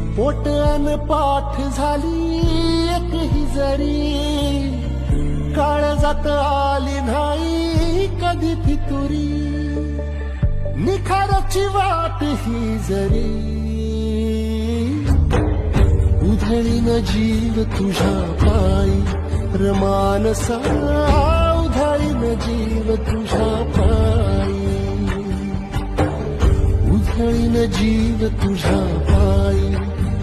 पोट अन पाठ झाली एकही जरी. काळ जात आली नाही कधी फितुरी. निखाराची वाट ही जरी. उधळीन जीव तुझ्या पायी. रमानसा उधळीन जीव तुझ्या पायी. उधळीन जीव तुझ्या